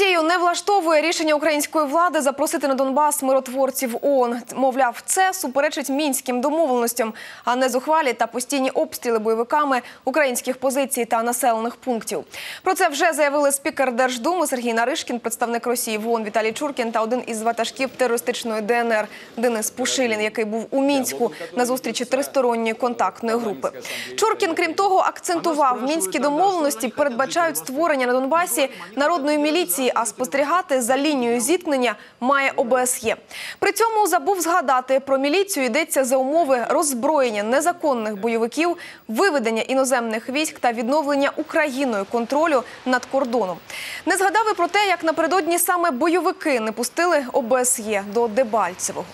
Росію не влаштовує рішення української влади запросити на Донбас миротворців ООН. Мовляв, це суперечить мінським домовленостям, а не зухвалі та постійні обстріли бойовиками українських позицій та населених пунктів. Про це вже заявили спікер Держдуми Сергій Наришкін, представник Росії в ООН Віталій Чуркін та один із ватажків терористичної ДНР Денис Пушилін, який був у мінську на зустрічі тристоронньої контактної групи. Чуркін, крім того, акцентував мінські домовленості передбачають створення на Донбасі народної міліції, а спостерігати за лінією зіткнення має ОБСЄ. При цьому забув згадати про міліцію йдеться за умови роззброєння незаконних бойовиків, виведення іноземних військ та відновлення Україною контролю над кордоном. Не згадав і про те, як напередодні саме бойовики не пустили ОБСЄ до Дебальцевого.